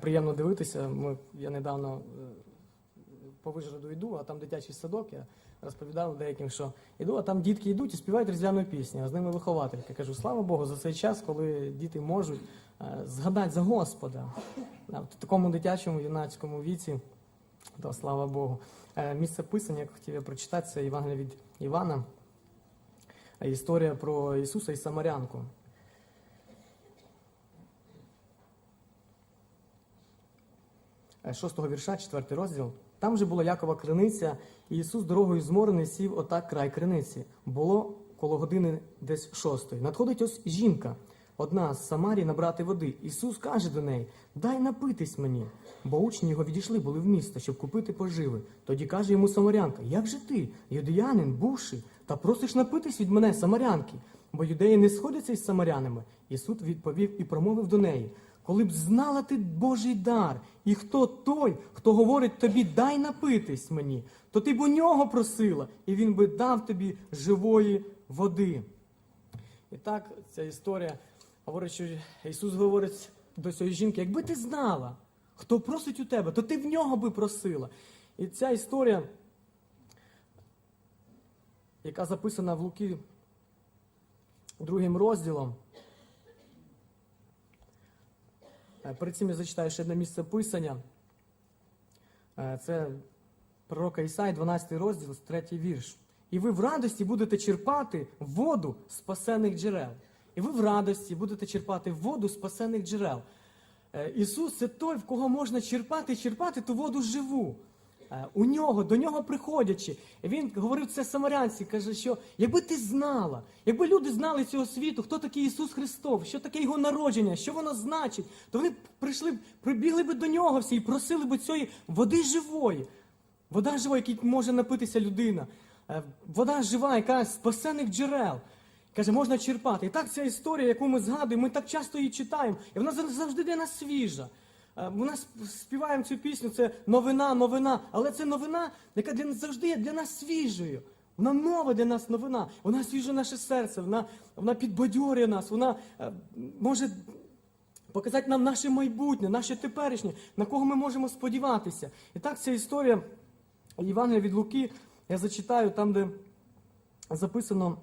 Приємно дивитися. Ми, я недавно е, по Вижгороду йду, а там дитячий садок. Я розповідав деяким, що йду, а там дітки йдуть і співають різдвяну пісню, а з ними вихователька. Кажу, слава Богу, за цей час, коли діти можуть е, згадати за Господа. В такому дитячому юнацькому віці, то слава Богу. Е, Місце писання, яке хотів я прочитати, це Євангелія від Івана. Історія про Ісуса і Самарянку. Е, шостого вірша, четвертий розділ. Там же була Якова криниця, і Ісус дорогою зморений сів отак край криниці. Було коло години десь шостої. Надходить ось жінка, одна з Самарії набрати води. Ісус каже до неї: Дай напитись мені. Бо учні його відійшли, були в місто, щоб купити поживи. Тоді каже йому Самарянка: Як же ти, юдеянин, бувши, та просиш напитись від мене, Самарянки? Бо юдеї не сходяться із самарянами. Ісус відповів і промовив до неї. Коли б знала ти Божий дар, і хто той, хто говорить тобі, дай напитись мені, то ти б у нього просила, і він би дав тобі живої води. І так, ця історія говорить, що Ісус говорить до цієї жінки, якби ти знала, хто просить у тебе, то ти в нього би просила. І ця історія, яка записана в Луки другим розділом, Е, Перед цим я зачитаю ще одне місце писання. Е, Це пророка Ісаї, 12 розділ, 3 вірш. І ви в радості будете черпати воду спасених джерел. І ви в радості будете черпати воду спасених джерел. Е, Ісус це той, в кого можна черпати і черпати ту воду живу. Е, У нього, до нього приходячи, він говорив це самарянці, каже, що якби ти знала, якби люди знали цього світу, хто такий Ісус Христос, що таке Його народження, що воно значить, то вони прийшли, прибігли б до нього всі і просили б цієї води живої. Вода жива, якій може напитися людина. Е, Вода жива, яка з спасених джерел. Каже, можна черпати. І так ця історія, яку ми згадуємо, ми так часто її читаємо, і вона завжди для нас свіжа. Е, Ми співаємо цю пісню, це новина, новина. Але це новина, яка для нас завжди є для нас свіжою. Вона нова для нас новина. Вона свіжує наше серце, вона, вона підбадьорює нас, вона е, може показати нам наше майбутнє, наше теперішнє, на кого ми можемо сподіватися. І так ця історія Євангелія від Луки, я зачитаю там, де записано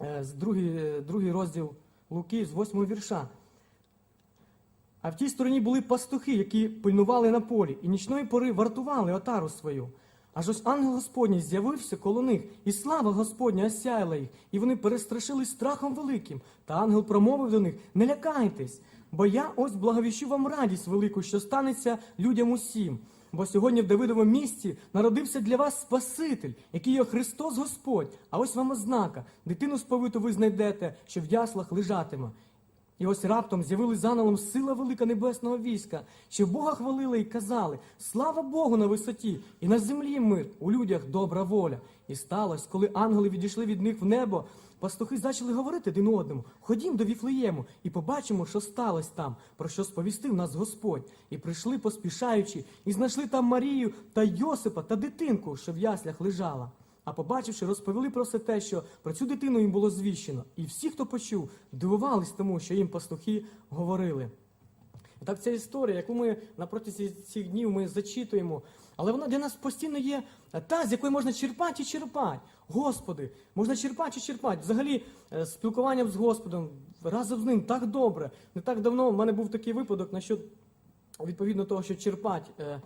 е, другий, другий розділ Луки, з восьмого вірша. А в тій стороні були пастухи, які пильнували на полі, і нічної пори вартували отару свою. Аж ось ангел Господній з'явився коло них, і слава Господня осяяла їх, і вони перестрашились страхом великим. Та ангел промовив до них: Не лякайтесь, бо я ось благовіщу вам радість велику, що станеться людям усім. Бо сьогодні в Давидовому місті народився для вас Спаситель, який є Христос Господь. А ось вам ознака: дитину сповиту ви знайдете, що в яслах лежатиме. І ось раптом з'явилась за ангелом сила велика небесного війська, що Бога хвалили і казали: Слава Богу на висоті, і на землі мир, у людях добра воля. І сталося, коли ангели відійшли від них в небо, пастухи почали говорити один одному: Ходім до Віфлеєму і побачимо, що сталося там, про що сповістив нас Господь. І прийшли, поспішаючи, і знайшли там Марію та Йосипа та дитинку, що в яслях лежала. А побачивши, розповіли про все те, що про цю дитину їм було звіщено. І всі, хто почув, дивувались тому, що їм пастухи говорили. І так ця історія, яку ми на протязі цих днів ми зачитуємо, але вона для нас постійно є та, з якої можна черпати і черпати. Господи, можна черпати і черпати. Взагалі, е, спілкуванням з Господом, разом з ним так добре. Не так давно в мене був такий випадок, на що відповідно того, що черпати. Е,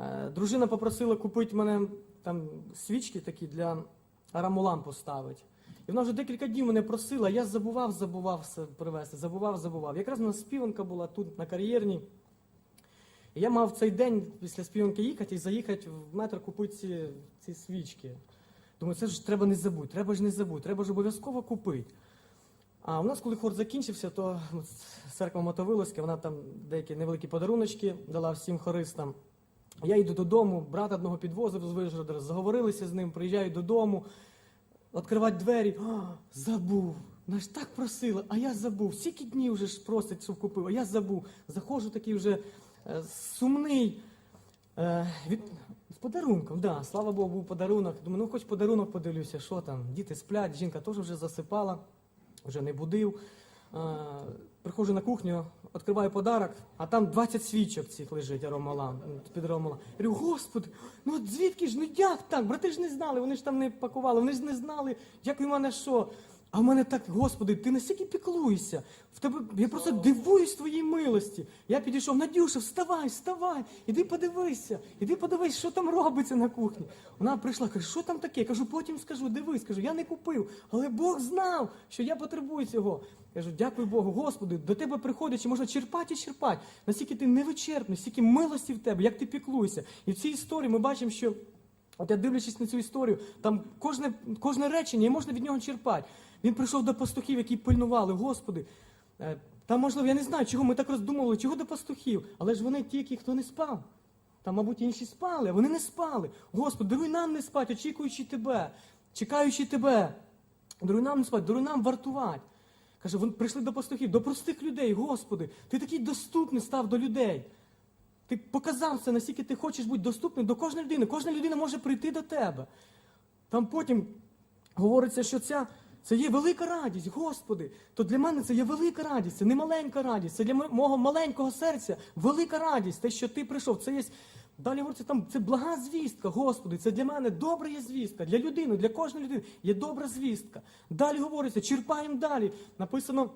е, Дружина попросила купити мене там свічки такі для арамулам поставити. І вона вже декілька днів мене просила, я забував, забував все привезти, забував, забував. Якраз у нас співанка була тут на кар'єрній. І я мав цей день після співанки їхати і заїхати в метр купити ці, ці свічки. Думаю, це ж треба не забути, треба ж не забути, треба ж обов'язково купити. А у нас, коли хор закінчився, то церква Мотовиловська, вона там деякі невеликі подаруночки дала всім хористам. Я йду додому, брата одного підвозив з Вижгорода, заговорилися з ним, приїжджаю додому, відкривати двері, а, забув. Вона ж так просила, а я забув. Скільки днів вже ж просить, щоб купив, а я забув. Заходжу такий вже е, сумний. Е, від... З подарунком, да, слава Богу, був подарунок. Думаю, ну хоч подарунок подивлюся, що там. Діти сплять, жінка теж вже засипала, вже не будив. Е, приходжу на кухню, відкриваю подарок, а там 20 свічок цих лежить аромала, під аромала. Я говорю, господи, ну от звідки ж, ну як так? Брати ж не знали, вони ж там не пакували, вони ж не знали, як у мене що. А в мене так, Господи, ти настільки піклуєшся. В тебе я просто дивуюсь твоїй милості. Я підійшов, Надюша, вставай, вставай, іди подивися, іди подивись, що там робиться на кухні. Вона прийшла, каже, що там таке? Я кажу, потім скажу, дивись, кажу, я не купив, але Бог знав, що я потребую цього. Я Кажу, дякую Богу, Господи, до тебе приходячи, можна черпати і черпати. Наскільки ти невичерпний, стільки милості в тебе, як ти піклуєшся. І в цій історії ми бачимо, що. От я дивлячись на цю історію, там кожне, кожне речення, і можна від нього черпати. Він прийшов до пастухів, які пильнували, Господи. е, Там, можливо, я не знаю, чого ми так роздумували, чого до пастухів, але ж вони ті, які хто не спав. Там, мабуть, інші спали, а вони не спали. Господи, даруй нам не спати, очікуючи тебе, чекаючи тебе. Даруй нам не спати, даруй нам вартувати. Каже, вони прийшли до пастухів, до простих людей, Господи, ти такий доступний став до людей. Ти показав це, наскільки ти хочеш бути доступним до кожної людини. Кожна людина може прийти до тебе. Там потім говориться, що ця, це є велика радість, Господи. То для мене це є велика радість, це не маленька радість, це для мого маленького серця велика радість, те, що ти прийшов. Це є. Далі говориться, там це блага звістка, Господи, це для мене добра є звістка. Для людини, для кожної людини є добра звістка. Далі говориться, черпаємо далі. Написано.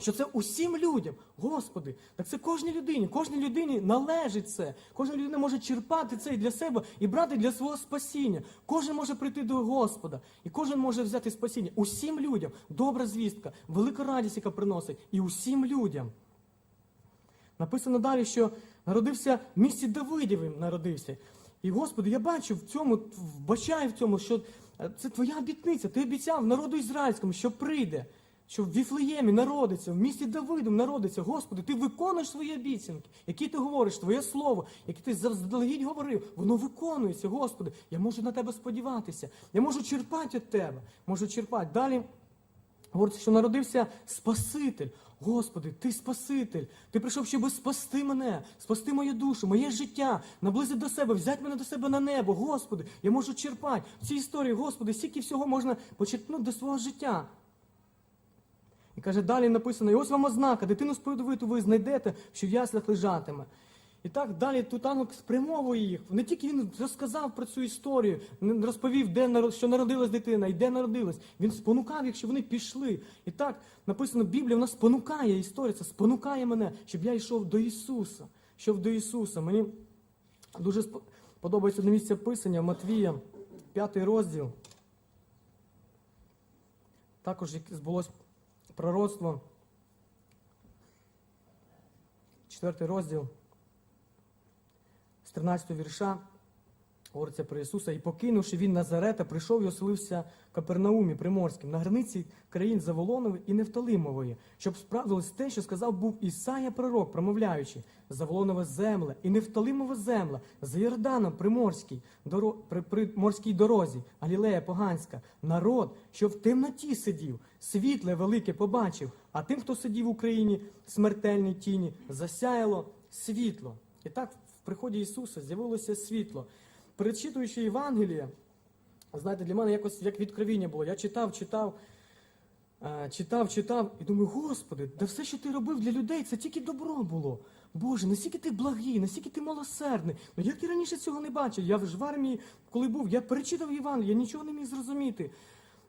Що це усім людям, Господи, так це кожній людині, кожній людині належить це. Кожна людина може черпати це і для себе і брати для свого спасіння. Кожен може прийти до Господа, і кожен може взяти спасіння. Усім людям добра звістка, велика радість, яка приносить, і усім людям. Написано далі, що народився в місті Давидівим народився. І Господи, я бачу в цьому, вбачаю в цьому, що е, це твоя обітниця. Ти обіцяв народу ізраїльському, що прийде, що в Віфлеємі народиться, в місті Давидом народиться. Господи, ти виконуєш свої обіцянки, які ти говориш, твоє слово, яке ти заздалегідь говорив, воно виконується, Господи. Я можу на тебе сподіватися. Я можу черпати від тебе. Можу черпати. Далі Говориться, що народився Спаситель. Господи, ти Спаситель. Ти прийшов, щоб спасти мене, спасти мою душу, моє життя, наблизити до себе, взяти мене до себе на небо. Господи, я можу черпати. В цій історії, Господи, стільки всього можна почерпнути до свого життя. Каже, далі написано, і ось вам ознака, дитину сповідовиту ви знайдете, що в яслях лежатиме. І так далі тут ангел спрямовує їх. Не тільки він розказав про цю історію, розповів, де що народилась дитина і де народилась. Він спонукав їх, щоб вони пішли. І так написано, Біблія вона спонукає історія, це спонукає мене, щоб я йшов до Ісуса. Йшов до Ісуса. Мені дуже подобається одне місце писання Матвія, п'ятий розділ. Також збулось пророцтво. Четвертий розділ з 13 вірша говориться про Ісуса. І покинувши він Назарета, прийшов і оселився в Капернаумі Приморським, на границі країн Заволонової і Нефталимової, щоб справдилось те, що сказав був Ісая пророк, промовляючи, Заволонова земля і Нефталимова земля, за Йорданом Приморський, доро, при, при морській дорозі, Галілея Поганська, народ, що в темноті сидів, світле велике побачив, а тим, хто сидів в Україні, в смертельній тіні, засяяло світло. І так в приході Ісуса з'явилося світло. Перечитуючи Євангеліє, знаєте, для мене якось як відкровіння було. Я читав, читав, е, читав, читав і думаю, Господи, да все, що ти робив для людей, це тільки добро було. Боже, наскільки ти благий, наскільки ти милосердний. Ну як я раніше цього не бачив? Я вже в армії, коли був, я перечитав Євангеліє, я нічого не міг зрозуміти.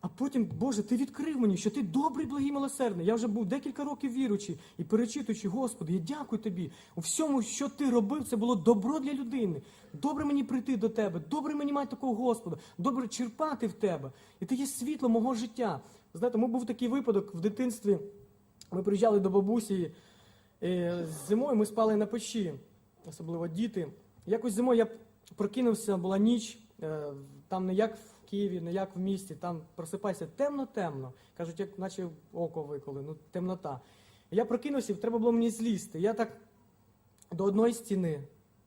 А потім, Боже, ти відкрив мені, що ти добрий, благий, милосердний. Я вже був декілька років віруючий і перечитуючи, Господи, я дякую тобі. У всьому, що ти робив, це було добро для людини. Добре мені прийти до тебе, добре мені мати такого Господа, добре черпати в тебе. І ти є світло мого життя. Знаєте, ми був такий випадок в дитинстві. Ми приїжджали до бабусі е, зимою, ми спали на печі, особливо діти. Якось зимою я прокинувся, була ніч, е, там не як в Києві, не як в місті, там просипайся темно-темно. Кажуть, як наче око виколи, ну темнота. Я прокинувся, треба було мені злізти. Я так до одної стіни,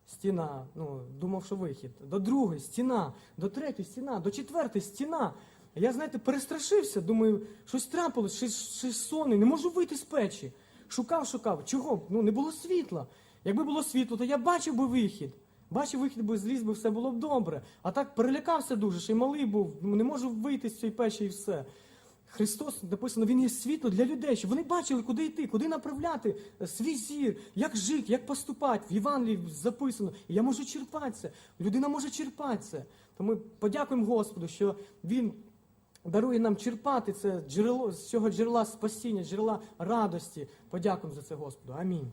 стіна, ну, думав, що вихід, до другої стіна, до третьої стіна, до четвертої стіна. Я, знаєте, перестрашився, думаю, щось трапилось, щось, щось сонне, не можу вийти з печі. Шукав, шукав. Чого? Ну, не було світла. Якби було світло, то я бачив би вихід. Бачив вихід би зліз би, все було б добре. А так перелякався дуже, ще й малий був, не можу вийти з цієї печі і все. Христос написано, Він є світло для людей, щоб вони бачили, куди йти, куди направляти е, свій зір, як жити, як поступати. В Євангелії записано. Я можу черпати це. Людина може черпати це. Тому подякуємо Господу, що Він дарує нам черпати це джерело з цього джерела спасіння, джерела радості. Подякуємо за це Господу. Амінь.